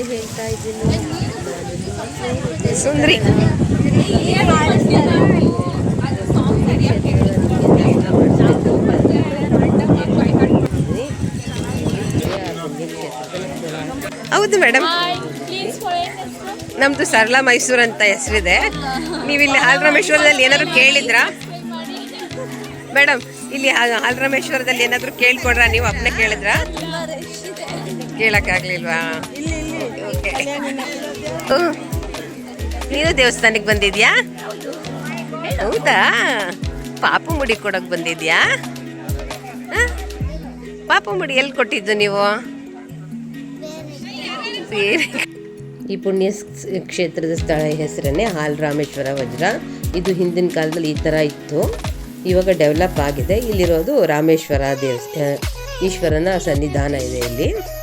ಮತ್ತೆ ಹೇಳ್ತಾ ಇದ್ದೀನಿ. ಸುಂದ್ರಿ. ಹೌದು ಮೇಡಮ್. ನಮ್ದು ಸರಳ ಮೈಸೂರು ಅಂತ ಹೆಸರಿದೆ. ನೀವು ಇಲ್ಲಿ ಹಾಲ್ರಾಮೇಶ್ವರದಲ್ಲಿ ಏನಾದ್ರು ಕೇಳಿದ್ರಾ? ಮೇಡಮ್, ಇಲ್ಲಿ ಹಾಲರಾಮೇಶ್ವರದಲ್ಲಿ ಏನಾದ್ರು ಕೇಳ್ಕೊಡ್ರಾ? ನೀವು ಅಪ್ಪನೇ ಕೇಳಿದ್ರಾ? ಕೇಳಕ್ಕಾಗ್ಲಿಲ್ವಾ? ಓಕೆ ನೀನು ದೇವಸ್ಥಾನಕ್ಕೆ ಬಂದಿದ್ಯಾ? ಹೌದಾ? ಪಾಪ ಮುಡಿ ಕೊಡಕ್ ಬಂದಿದ್ಯಾ? ಪಾಪ ಮುಡಿ ಎಲ್ಲಿ ಕೊಟ್ಟಿದ್ದು ನೀವು? ಈ ಪುಣ್ಯ ಕ್ಷೇತ್ರದ ಸ್ಥಳ ಹೆಸರನ್ನೇ ಹಾಲ್ ರಾಮೇಶ್ವರ ವಜ್ರ. ಇದು ಹಿಂದಿನ ಕಾಲದಲ್ಲಿ ಈ ಥರ ಇತ್ತು. ಇವಾಗ ಡೆವಲಪ್ ಆಗಿದೆ. ಇಲ್ಲಿರೋದು ರಾಮೇಶ್ವರ ದೇವಸ್ಥಾನ ಈಶ್ವರನ ಸನ್ನಿಧಾನ ಇದೆ ಇಲ್ಲಿ.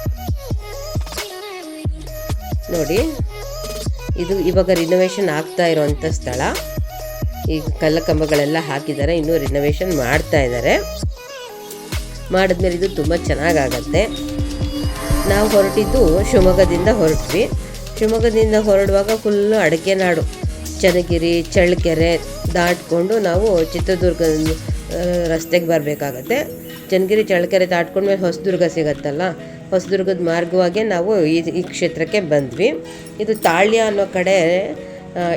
ನೋಡಿ. ಇದು ಇವಾಗ ರಿನೋವೇಷನ್ ಆಗ್ತಾ ಇರೋವಂಥ ಸ್ಥಳ. ಈ ಕಲ್ಲ ಕಂಬಗಳೆಲ್ಲ ಹಾಕಿದ್ದಾರೆ, ಇನ್ನೂ ರಿನೋವೇಷನ್ ಮಾಡ್ತಾ ಇದ್ದಾರೆ. ಮಾಡಿದ್ಮೇಲೆ ಇದು ತುಂಬ ಚೆನ್ನಾಗಾಗತ್ತೆ. ನಾವು ಹೊರಟಿದ್ದು ಶಿವಮೊಗ್ಗದಿಂದ ಹೊರಟ್ವಿ. ಶಿವಮೊಗ್ಗದಿಂದ ಹೊರಡುವಾಗ ಫುಲ್ಲು ಅಡಿಕೆ ನಾಡು. ಚನ್ನಗಿರಿ, ಚಳ್ಳಕೆರೆ ದಾಟ್ಕೊಂಡು ನಾವು ಚಿತ್ರದುರ್ಗ ರಸ್ತೆಗೆ ಬರಬೇಕಾಗತ್ತೆ. ಚನ್ನಗಿರಿ, ಚಳ್ಳಕೆರೆ ದಾಟ್ಕೊಂಡ್ಮೇಲೆ ಹೊಸದುರ್ಗ ಸಿಗತ್ತಲ್ಲ? ಹೊಸದುರ್ಗದ ಮಾರ್ಗವಾಗೇ ನಾವು ಈ ಈ ಕ್ಷೇತ್ರಕ್ಕೆ ಬಂದ್ವಿ. ಇದು ತಾಳ್ಯ ಅನ್ನೋ ಕಡೆ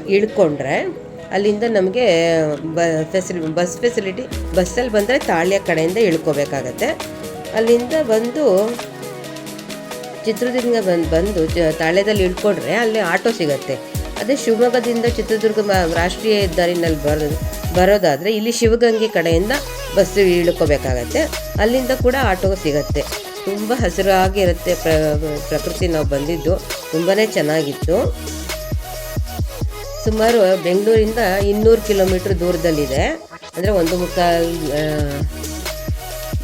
ಇಳ್ಕೊಂಡ್ರೆ ಅಲ್ಲಿಂದ ನಮಗೆ, ಬ, ಫೆಸಿಲಿ, ಬಸ್ ಫೆಸಿಲಿಟಿ, ಬಸ್ಸಲ್ಲಿ ಬಂದರೆ ತಾಳ್ಯ ಕಡೆಯಿಂದ ಇಳ್ಕೋಬೇಕಾಗತ್ತೆ. ಅಲ್ಲಿಂದ ಬಂದು ಚಿತ್ರದುರ್ಗ ಬಂದು ಬಂದು ತಾಳ್ಯದಲ್ಲಿ ಇಳ್ಕೊಂಡ್ರೆ ಅಲ್ಲಿ ಆಟೋ ಸಿಗತ್ತೆ. ಅದೇ ಶಿವಮೊಗ್ಗದಿಂದ ಚಿತ್ರದುರ್ಗ ರಾಷ್ಟ್ರೀಯ ಹೆದ್ದಾರಿನಲ್ಲಿ ಬರೋ ಬರೋದಾದರೆ ಇಲ್ಲಿ ಶಿವಗಂಗೆ ಕಡೆಯಿಂದ ಬಸ್ ಇಳ್ಕೋಬೇಕಾಗತ್ತೆ. ಅಲ್ಲಿಂದ ಕೂಡ ಆಟೋ ಸಿಗತ್ತೆ. ತುಂಬ ಹಸಿರಾಗಿರುತ್ತೆ ಪ್ರ ಪ್ರಕೃತಿ ನಾವು ಬಂದಿದ್ದು. ತುಂಬಾ ಚೆನ್ನಾಗಿತ್ತು. ಸುಮಾರು ಬೆಂಗಳೂರಿಂದ ಇನ್ನೂರು ಕಿಲೋಮೀಟ್ರ್ ದೂರದಲ್ಲಿದೆ. ಅಂದರೆ ಒಂದು ಆ,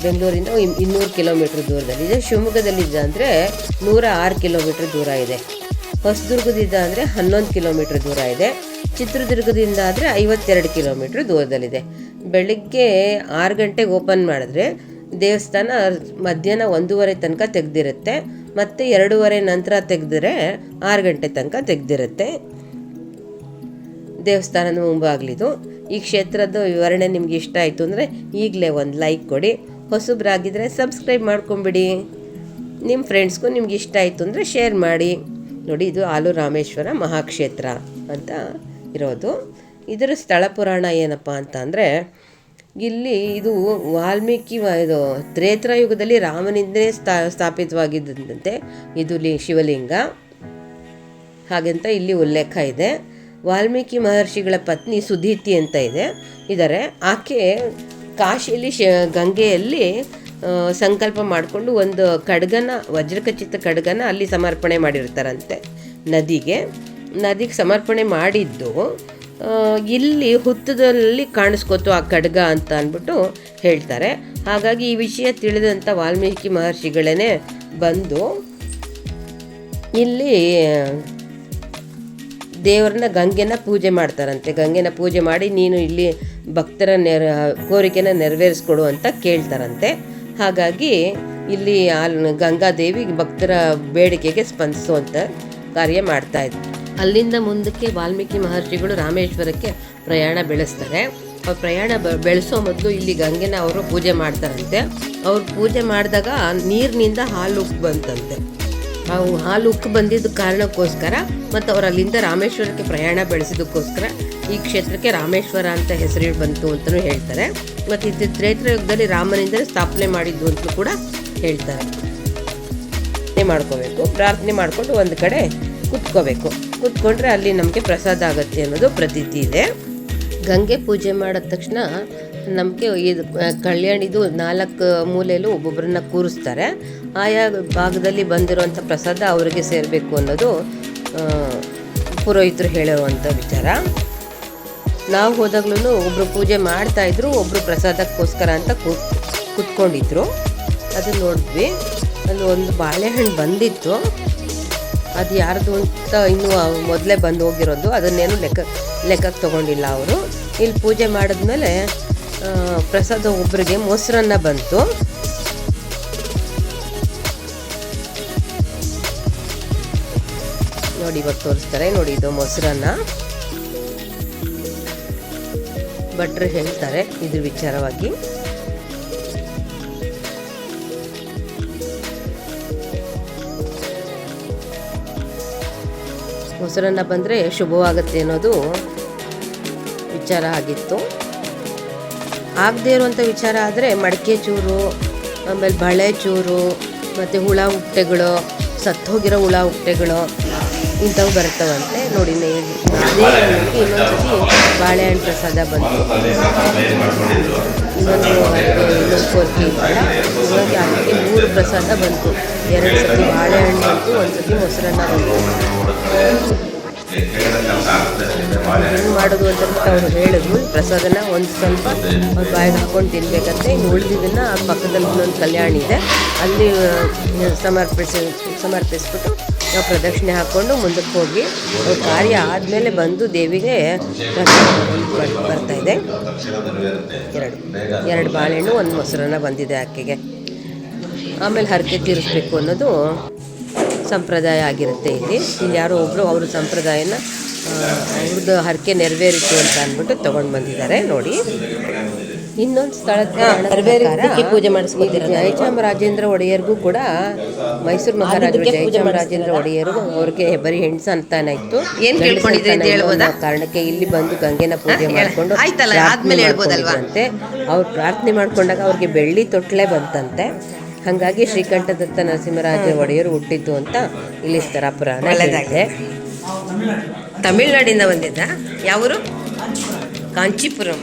ಬೆಂಗಳೂರಿಂದ ಇನ್- ಇನ್ನೂರು ಕಿಲೋಮೀಟ್ರ್ ದೂರದಲ್ಲಿದೆ. ಶಿವಮೊಗ್ಗದಲ್ಲಿದೆ ಅಂದರೆ ನೂರ ಆರು ಕಿಲೋಮೀಟ್ರ್ ದೂರ ಇದೆ. ಹೊಸದುರ್ಗದಿಂದ ಅಂದರೆ ಹನ್ನೊಂದು ಕಿಲೋಮೀಟ್ರ್ ದೂರ ಇದೆ. ಚಿತ್ರದುರ್ಗದಿಂದ ಆದರೆ ಐವತ್ತೆರಡು ಕಿಲೋಮೀಟ್ರ್ ದೂರದಲ್ಲಿದೆ. ಬೆಳಗ್ಗೆ ಆರು ಗಂಟೆಗೆ ಓಪನ್ ಮಾಡಿದ್ರೆ ದೇವಸ್ಥಾನ ಮಧ್ಯಾಹ್ನ ಒಂದೂವರೆ ತನಕ ತೆಗೆದಿರುತ್ತೆ. ಮತ್ತು ಎರಡೂವರೆ ನಂತರ ತೆಗೆದ್ರೆ ಆರು ಗಂಟೆ ತನಕ ತೆಗೆದಿರುತ್ತೆ. ದೇವಸ್ಥಾನದ ಮುಂಬಾಗ್ಲಿದು ಈ ಕ್ಷೇತ್ರದ ವಿವರಣೆ ನಿಮ್ಗೆ ಇಷ್ಟ ಆಯಿತು ಅಂದರೆ ಈಗಲೇ ಒಂದು ಲೈಕ್ ಕೊಡಿ. ಹೊಸಬ್ರಾಗಿದ್ದರೆ ಸಬ್ಸ್ಕ್ರೈಬ್ ಮಾಡ್ಕೊಂಬಿಡಿ. ನಿಮ್ಮ ಫ್ರೆಂಡ್ಸ್ಗೂ ನಿಮ್ಗೆ ಇಷ್ಟ ಆಯಿತು ಅಂದರೆ ಶೇರ್ ಮಾಡಿ. ನೋಡಿ, ಇದು ಆಲು ರಾಮೇಶ್ವರ ಮಹಾಕ್ಷೇತ್ರ ಅಂತ ಇರೋದು. ಇದರ ಸ್ಥಳ ಪುರಾಣ ಏನಪ್ಪ ಅಂತ ಅಂದರೆ ಇಲ್ಲಿ ಇದು ವಾಲ್ಮೀಕಿ ಇದು ತ್ರೇತ್ರ ಯುಗದಲ್ಲಿ ರಾಮನಿಂದಲೇ ಸ್ಥಾ ಸ್ಥಾಪಿತವಾಗಿದ್ದಂತೆ ಇದು ಲಿ ಶಿವಲಿಂಗ. ಹಾಗಂತ ಇಲ್ಲಿ ಉಲ್ಲೇಖ ಇದೆ. ವಾಲ್ಮೀಕಿ ಮಹರ್ಷಿಗಳ ಪತ್ನಿ ಸುಧೀತಿ ಅಂತ ಇದೆ. ಇದ್ದಾರೆ ಆಕೆ ಕಾಶಿಯಲ್ಲಿ ಶ ಗಂಗೆಯಲ್ಲಿ ಸಂಕಲ್ಪ ಮಾಡಿಕೊಂಡು ಒಂದು ಖಡ್ಗನ ವಜ್ರಖಚಿತ ಖಡ್ಗನ ಅಲ್ಲಿ ಸಮರ್ಪಣೆ ಮಾಡಿರ್ತಾರಂತೆ ನದಿಗೆ. ನದಿಗೆ ಸಮರ್ಪಣೆ ಮಾಡಿದ್ದು ಇಲ್ಲಿ ಹುತ್ತದಲ್ಲಿ ಕಾಣಿಸ್ಕೊತು ಆ ಖಡ್ಗ ಅಂತ ಅಂದ್ಬಿಟ್ಟು ಹೇಳ್ತಾರೆ. ಹಾಗಾಗಿ ಈ ವಿಷಯ ತಿಳಿದಂಥ ವಾಲ್ಮೀಕಿ ಮಹರ್ಷಿಗಳೇ ಬಂದು, ಇಲ್ಲಿ ದೇವರನ್ನ ಗಂಗೆನ ಪೂಜೆ ಮಾಡ್ತಾರಂತೆ. ಗಂಗೆನ ಪೂಜೆ ಮಾಡಿ ನೀನು ಇಲ್ಲಿ ಭಕ್ತರ ನೆರ, ಕೋರಿಕೆನ ನೆರವೇರಿಸ್ಕೊಡು ಅಂತ ಕೇಳ್ತಾರಂತೆ. ಹಾಗಾಗಿ ಇಲ್ಲಿ ಗಂಗಾದೇವಿ ಭಕ್ತರ ಬೇಡಿಕೆಗೆ ಸ್ಪಂದಿಸುವಂಥ ಕಾರ್ಯ ಮಾಡ್ತಾ ಇದ್ರು ಅಲ್ಲಿಂದ ಮುಂದಕ್ಕೆ ವಾಲ್ಮೀಕಿ ಮಹರ್ಷಿಗಳು ರಾಮೇಶ್ವರಕ್ಕೆ ಪ್ರಯಾಣ ಬೆಳೆಸ್ತಾರೆ. ಅವ್ರು ಪ್ರಯಾಣ ಬೆಳೆಸೋ ಮೊದಲು ಇಲ್ಲಿ ಗಂಗೆನ ಅವರು ಪೂಜೆ ಮಾಡ್ತಾರಂತೆ. ಅವ್ರು ಪೂಜೆ ಮಾಡಿದಾಗ ನೀರಿನಿಂದ ಹಾಲು ಬಂತಂತೆ. ಅವು ಹಾಲು ಉಕ್ಕು ಬಂದಿದ್ದ ಕಾರಣಕ್ಕೋಸ್ಕರ ಮತ್ತು ಅವ್ರು ಅಲ್ಲಿಂದ ರಾಮೇಶ್ವರಕ್ಕೆ ಪ್ರಯಾಣ ಬೆಳೆಸಿದ್ದಕ್ಕೋಸ್ಕರ ಈ ಕ್ಷೇತ್ರಕ್ಕೆ ರಾಮೇಶ್ವರ ಅಂತ ಹೆಸರು ಬಂತು ಅಂತಲೂ ಹೇಳ್ತಾರೆ. ಮತ್ತು ಇದು ತ್ರೇತ್ರ ಯುಗದಲ್ಲಿ ರಾಮನಿಂದ ಸ್ಥಾಪನೆ ಮಾಡಿದ್ದು ಅಂತಲೂ ಕೂಡ ಹೇಳ್ತಾರೆ. ಮಾಡ್ಕೋಬೇಕು. ಪ್ರಾರ್ಥನೆ ಮಾಡಿಕೊಂಡು ಒಂದು ಕಡೆ ಕುತ್ಕೋಬೇಕು. ಕುತ್ಕೊಂಡ್ರೆ ಅಲ್ಲಿ ನಮಗೆ ಪ್ರಸಾದ ಆಗುತ್ತೆ ಅನ್ನೋದು ಪ್ರತೀತಿ ಇದೆ. ಗಂಗೆ ಪೂಜೆ ಮಾಡಿದ ತಕ್ಷಣ ನಮಗೆ ಇದು ಆ, ಕಲ್ಯಾಣಿದು ನಾಲ್ಕು ಮೂಲೆಯಲ್ಲೂ ಒಬ್ಬೊಬ್ಬರನ್ನ ಕೂರಿಸ್ತಾರೆ. ಆಯಾ ಭಾಗದಲ್ಲಿ ಬಂದಿರುವಂಥ ಪ್ರಸಾದ ಅವರಿಗೆ ಸೇರಬೇಕು ಅನ್ನೋದು ಪುರೋಹಿತರು ಹೇಳುವಂಥ ವಿಚಾರ. ನಾವು ಹೋದಾಗ್ಲೂ ಒಬ್ಬರು ಪೂಜೆ ಮಾಡ್ತಾಯಿದ್ರು ಒಬ್ಬರು ಪ್ರಸಾದಕ್ಕೋಸ್ಕರ ಅಂತ ಕೂತ್ ಕುತ್ಕೊಂಡಿದ್ರು. ಅದು ನೋಡಿದ್ವಿ. ಅಲ್ಲಿ ಒಂದು ಬಾಳೆಹಣ್ಣು ಬಂದಿತ್ತು. ಅದು ಯಾರ್ದು ಅಂತ ಇನ್ನೂ ಮೊದಲೇ ಬಂದು ಹೋಗಿರೋದು. ಅದನ್ನೇನು ಲೆಕ್ಕ, ಲೆಕ್ಕಕ್ಕೆ ತೊಗೊಂಡಿಲ್ಲ ಅವರು. ಇಲ್ಲಿ ಪೂಜೆ ಮಾಡಿದ್ಮೇಲೆ ಪ್ರಸಾದ ಒಬ್ಬರಿಗೆ ಮೊಸರನ್ನ ಬಂತು. ನೋಡಿ ಇವಾಗ ತೋರಿಸ್ತಾರೆ. ನೋಡಿ ಇದು ಮೊಸರನ್ನ ಭಟ್ರು ಹೇಳ್ತಾರೆ ಇದ್ರ ವಿಚಾರವಾಗಿ. ಮೊಸರನ್ನ ಬಂದರೆ ಶುಭವಾಗುತ್ತೆ ಅನ್ನೋದು ವಿಚಾರ ಆಗಿತ್ತು. ಆಗದೇ ಇರುವಂಥ ವಿಚಾರ ಆದರೆ ಮಡಿಕೆ ಚೂರು, ಆಮೇಲೆ ಬಳೆ ಚೂರು, ಮತ್ತು ಹುಳ ಹುಟ್ಟೆಗಳು ಸತ್ತೋಗಿರೋ ಹುಳ ಉಕ್ಟೆಗಳು ಇಂಥವು ಬರ್ತವಂತೆ ನೋಡಿ ಅದೇ ಇನ್ನೊಂದ್ಸತಿ ಬಾಳೆಹಣ್ಣು ಪ್ರಸಾದ ಬಂತು. ಇನ್ನೊಂದು ಇನ್ನೊಂದು ಕೋರಿಕೆ ಇತ್ತಲ್ಲ ಇವಾಗ ಅದಕ್ಕೆ ಮೂರು ಪ್ರಸಾದ ಬಂತು. ಎರಡು ಸತಿ ಬಾಳೆಹಣ್ಣು ಬಂತು, ಒಂದು ಸತಿ ಮೊಸರನ್ನ ಬಂತು. ಹೆಂಗೆ ಮಾಡೋದು ಅಂತ ಅವ್ರು ಹೇಳಿದ್ರು ಪ್ರಸಾದನ ಒಂದು ಸ್ವಲ್ಪ ಅವ್ರು ಬಾಯಿಗೆ ಹಾಕೊಂಡು ತಿನ್ಬೇಕಂತೆ. ಇನ್ನು ಉಳಿದಿದ್ದನ್ನು ಪಕ್ಕದಲ್ಲಿ ಇನ್ನೊಂದು ಕಲ್ಯಾಣ ಇದೆ. ಅಲ್ಲಿ ಸಮರ್ಪಿಸಿ ಸಮರ್ಪಿಸ್ಬಿಟ್ಟು ನಾವು ಪ್ರದಕ್ಷಿಣೆ ಹಾಕ್ಕೊಂಡು ಮುಂದಕ್ಕೆ ಹೋಗಿ ಕಾರ್ಯ ಆದಮೇಲೆ ಬಂದು ದೇವಿಗೆ ಬರ್ತಾ ಇದೆ. ಎರಡು ಎರಡು ಬಾಳೆಹಣ್ಣು, ಒಂದು ಮೊಸರನ್ನ ಬಂದಿದೆ ಆಕೆಗೆ ಆಮೇಲೆ ಹರಕೆ ತೀರಿಸ್ಬೇಕು ಅನ್ನೋದು ಸಂಪ್ರದಾಯ ಆಗಿರುತ್ತೆ ಇಲ್ಲಿ. ಇಲ್ಲಿ ಯಾರೋ ಒಬ್ಬರು ಅವ್ರ ಸಂಪ್ರದಾಯನ ಅವ್ರದ್ದು ಹರಕೆ ನೆರವೇರಿತು ಅಂತ ಅಂದ್ಬಿಟ್ಟು ತೊಗೊಂಡು ಬಂದಿದ್ದಾರೆ ನೋಡಿ. ಇನ್ನೊಂದು ಸ್ಥಳಕ್ಕೆ ಪೂಜೆ ಮಾಡಿಸ್ಕೊತಿದ್ದಾರೆ ಜಯಚಾಮರಾಜೇಂದ್ರ ಒಡೆಯರ್ಗೂ ಕೂಡ ಮೈಸೂರು ಮಹಾರಾಜರು ಜಯಚಾಮರಾಜೇಂದ್ರ ಒಡೆಯರು ಅವ್ರಿಗೆ ಬರೀ ಹೆಣ್ಣು ಸಂತಾನ ಇತ್ತು ಏನ್ ಕೇಳ್ಕೊಂಡಿದ್ರಿ ಅಂತ ಹೇಳ್ಬೋದಾ? ಕಾರಣಕ್ಕೆ ಇಲ್ಲಿ ಬಂದು ಗಂಗೆನ ಪೂಜೆ ಮಾಡಿಕೊಂಡು ಆದ್ಮೇಲೆ ಹೇಳ್ಬೋದಲ್ವಾ? ಮಾಡ್ಕೊಂಡಿದ್ರಂತೆ. ಅವ್ರು ಪ್ರಾರ್ಥನೆ ಮಾಡ್ಕೊಂಡಾಗ ಅವ್ರಿಗೆ ಬೆಳ್ಳಿ ತೊಟ್ಲೆ ಬಂತಂತೆ. ಹಾಗಾಗಿ ಶ್ರೀಕಂಠದತ್ತ ನರಸಿಂಹರಾಜ ಒಡೆಯರು ಹುಟ್ಟಿದ್ದು ಅಂತ ಇಲ್ಲಿ ಸ್ಥರ ಪುರಾಣ ತಮಿಳ್ನಾಡಿಂದ ಬಂದಿದ್ದ? ಯಾವರು? ಕಾಂಚೀಪುರಂ.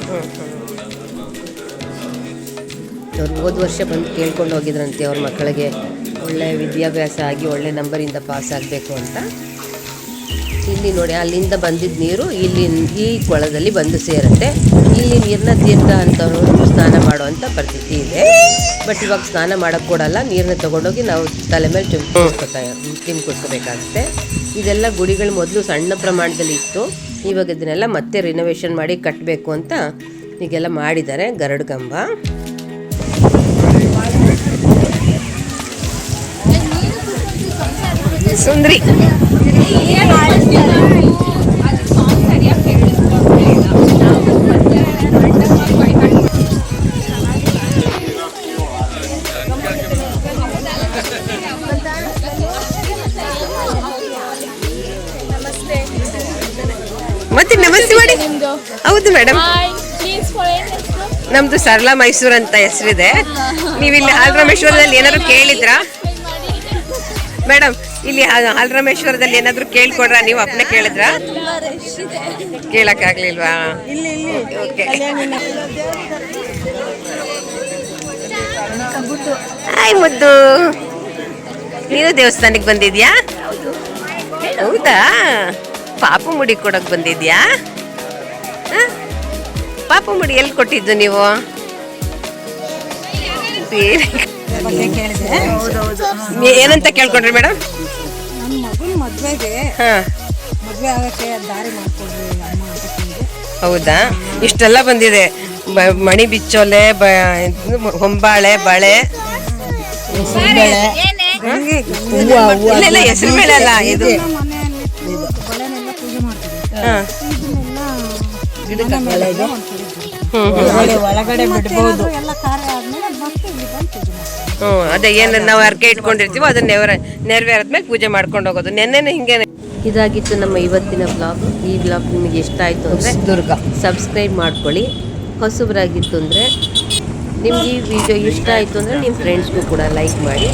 ಅವ್ರು ಹೋದ ವರ್ಷ ಬಂದು ಕೇಳ್ಕೊಂಡು ಹೋಗಿದ್ರಂತೆ ಅವ್ರ ಮಕ್ಕಳಿಗೆ. ಒಳ್ಳೆ ವಿದ್ಯಾಭ್ಯಾಸ ಆಗಿ ಒಳ್ಳೆ ನಂಬರಿಂದ ಪಾಸ್ ಆಗಬೇಕು ಅಂತ. ಇಲ್ಲಿ ನೋಡಿ, ಅಲ್ಲಿಂದ ಬಂದಿದ್ದ ನೀರು ಇಲ್ಲಿ ಈ ಕೊಳದಲ್ಲಿ ಬಂದು ಸೇರುತ್ತೆ. ಇಲ್ಲಿ ನೀರನ್ನ ತೀರ್ಥ ಅಂತ ನೋಡಿ, ಸ್ನಾನ ಮಾಡುವಂಥ ಪರಿಸ್ಥಿತಿ ಇದೆ. ಬಟ್ ಇವಾಗ ಸ್ನಾನ ಮಾಡೋಕ್ಕೆ ಕೊಡಲ್ಲ ನೀರನ್ನ ತೊಗೊಂಡೋಗಿ ನಾವು ತಲೆ ಮೇಲೆ ಚಿಮ್ಕೋಸ್ಕೊತಾ ಚಿಮ್ಕೋಸ್ಕೋಬೇಕಾಗುತ್ತೆ ಇದೆಲ್ಲ ಗುಡಿಗಳು ಮೊದಲು ಸಣ್ಣ ಪ್ರಮಾಣದಲ್ಲಿ ಇತ್ತು. ಇವಾಗ ಇದನ್ನೆಲ್ಲ ಮತ್ತೆ ರಿನೋವೇಷನ್ ಮಾಡಿ ಕಟ್ಟಬೇಕು ಅಂತ ಈಗೆಲ್ಲ ಮಾಡಿದ್ದಾರೆ ಗರಡು ಸುಂದ್ರಿ. ಮತ್ತೆ ನಮಸ್ತೆ ಮಾಡಿ. ಹೌದು ಮೇಡಮ್ ನಮ್ದು ಸರಳ ಮೈಸೂರು ಅಂತ ಹೆಸರಿದೆ. ನೀವಿಲ್ಲಿ ಹಾಲ್ ರಮೇಶ್ವರದಲ್ಲಿ ಏನಾದ್ರು ಕೇಳಿದ್ರಾ? ಮೇಡಮ್ ಇಲ್ಲಿ ಆಲ್ರಾಮೇಶ್ವರದಲ್ಲಿ ಏನಾದ್ರು ಕೇಳ್ಕೊಡ್ರ? ನೀವು ಅಪ್ಪನೇ ಕೇಳಿದ್ರಾ? ಕೇಳಕ್ಕಾಗ್ಲಿಲ್ವಾ ಓಕೆ ಹಾಯ್ ಮುದ್ದು. ನೀನು ದೇವಸ್ಥಾನಕ್ಕೆ ಬಂದಿದ್ಯಾ? ಹೌದಾ? ಪಾಪು ಮುಡಿ ಕೊಡಕ್ ಬಂದಿದ್ಯಾ? ಪಾಪು ಮುಡಿ ಎಲ್ಲಿ ಕೊಟ್ಟಿದ್ದು ನೀವು? ಏನಂತ ಕೇಳ್ಕೊಂಡ್ರಿ ಮೇಡಮ್? ಮದ್ವೆಗೆ ಹಾ. ಮದ್ವೆ ಆಗಕ್ಕೆ ದಾರಿ ಮಾಡ್ಕೊಡ್ರಿ ಅಮ್ಮ ಅಂತ ಕೇಳಿದೆ. ಹೌದಾ? ಇಷ್ಟೆಲ್ಲ ಬಂದಿದೆ. ಬ- ಮಣಿ ಬಿಚ್ಚೋಲೆ ಬ ಇದು ಹೊಂಬಾಳೆ ಬಳೆ. ಇಲ್ಲ ಇಲ್ಲ ಹೆಸರು ಬೇಳೆ ಅಲ್ಲ ಇದು. ಮನೆಯಲ್ಲಿ ಬಳೆನೆಲ್ಲ ಪೂಜೆ ಮಾಡ್ತೀವಿ. ಹಾ. ಇದನ್ನೆಲ್ಲ ಮನೆ ಮೇಲೆ ಒಂದ್ಸರಿ ಬಿಡ್ತೀವಿ. ಒಳಗಡೆ ಬಿಡ್ಬೋದು. ಎಲ್ಲ ಕಾರ್ಯ ಆದ್ಮೇಲೆ ಮತ್ತೆ ಇಲ್ಲಿ ಬಂದು ಪೂಜೆ ಮಾಡ್ತೀವಿ ಹ್ಞೂ ಅದೇ ಏನು ನಾವು ಅರ್ಕೆ ಇಟ್ಕೊಂಡಿರ್ತೀವೋ ಅದನ್ನ ನೆವರ ನೆರವೇರದ್ಮೇಲೆ ಪೂಜೆ ಮಾಡ್ಕೊಂಡು ಹೋಗೋದು. ನೆನ್ನೆನೇ ಹಿಂಗೆ ಇದಾಗಿತ್ತು ನಮ್ಮ ಇವತ್ತಿನ ಬ್ಲಾಗ್ ಈ ಬ್ಲಾಗ್ ನಿಮಗೆ ಇಷ್ಟ ಆಯಿತು ಅಂದರೆ ದುರ್ಗ. ಸಬ್ಸ್ಕ್ರೈಬ್ ಮಾಡ್ಕೊಳ್ಳಿ. ಹೊಸಬರಾಗಿತ್ತು ಅಂದರೆ ನಿಮ್ಗೆ ಈ ವಿಡಿಯೋ ಇಷ್ಟ ಆಯಿತು ಅಂದರೆ ನಿಮ್ಮ ಫ್ರೆಂಡ್ಸ್ಗೂ ಕೂಡ ಲೈಕ್ ಮಾಡಿ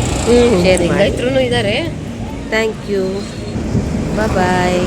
ಶೇರ್ ಮಾಡಿ. ಇದ್ದಾರೆ ಥ್ಯಾಂಕ್ ಯು ಬಾಯ್